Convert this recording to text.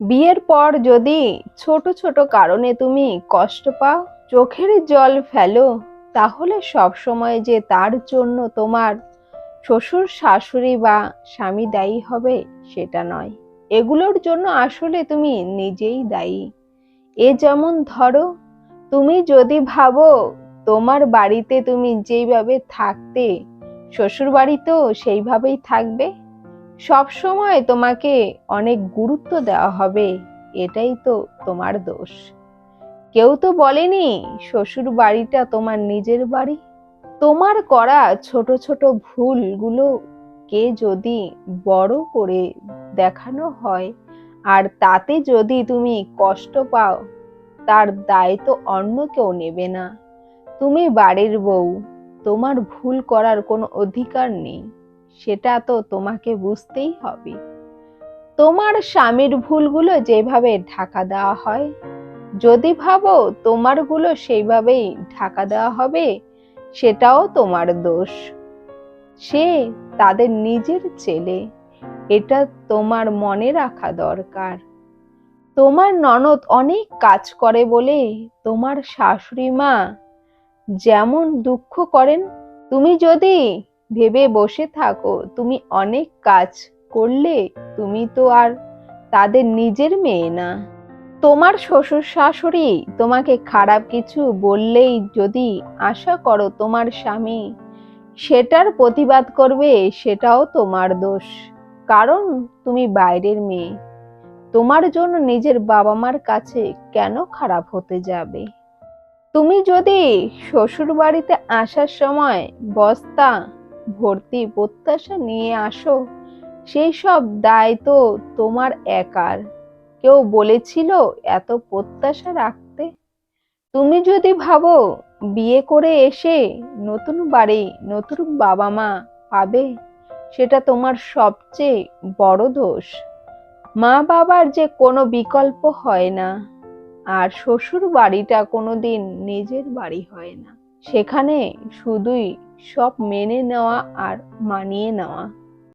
বিয়ের পর যদি ছোট ছোট কারণে তুমি কষ্ট পাও, চোখের জল ফেলো, তাহলে সব সময় যে তার জন্য তোমার শ্বশুর, শাশুড়ি বা স্বামী দায়ী হবে সেটা নয়। এগুলোর জন্য আসলে তুমি নিজেই দায়ী। এ যেমন ধরো, তুমি যদি ভাবো তোমার বাড়িতে তুমি যেইভাবে থাকতে শ্বশুর বাড়িতেও সেইভাবেই থাকবে সব সময় তোমাকে অনেক গুরুত্ব দেওয়া হবে, এটাই তো তোমার দোষ। কেউ তো বলেনি, শ্বশুর বাড়িটা তোমার নিজের বাড়ি। তোমার করা ছোট ছোট ভুলগুলো কে যদি বড় করে দেখানো হয়, আর তাতে যদি তুমি কষ্ট পাও, তার দায় তো অন্য কেউ নেবে না। তুমি বাড়ির বউ, তোমার ভুল করার কোনো অধিকার নেই। সেটা তো তোমাকে বুঝতেই হবে। তোমার স্বামীর ভুলগুলো যেভাবে ঢাকা দেওয়া হয়, যদি ভাবো তোমারগুলো সেইভাবেই ঢাকা দেওয়া হবে, সেটাও তোমার দোষ। সে তাদের নিজের ছেলে, এটা তোমার মনে রাখা দরকার। তোমার ননদ অনেক কাজ করে বলে তোমার শাশুড়ি মা যেমন দুঃখ করেন, তুমি যদি ভেবে বসে থাকো, তুমি অনেক কাজ করলে তুমি তো আর তাদের নিজের মেয়ে না। তোমার শ্বশুর শাশুড়ি তোমাকে খারাপ কিছু বললেই যদি আশা করো তোমার স্বামী সেটার প্রতিবাদ করবে, সেটাও তোমার দোষ। কারণ তুমি বাইরের মেয়ে। তোমার জন্য নিজের বাবা মার কাছে কেন খারাপ হতে যাবে? তুমি যদি শ্বশুর বাড়িতে আসার সময় বস্তা ভর্তি প্রত্যাশা নিয়ে আসো। সেই সব দায় তো তোমার একার। কেউ বলেছিল এত প্রত্যাশা রাখতে। তুমি যদি ভাবো বিয়ে করে এসে নতুন বাড়ি, নতুন বাবা মা পাবে, সেটা তোমার সবচেয়ে বড় দোষ। মা বাবার যে কোনো বিকল্প হয় না, আর শ্বশুর বাড়িটা কোনোদিন নিজের বাড়ি হয় না। সেখানে শুধুই সব মেনে নেওয়া আর মানিয়ে নেওয়া।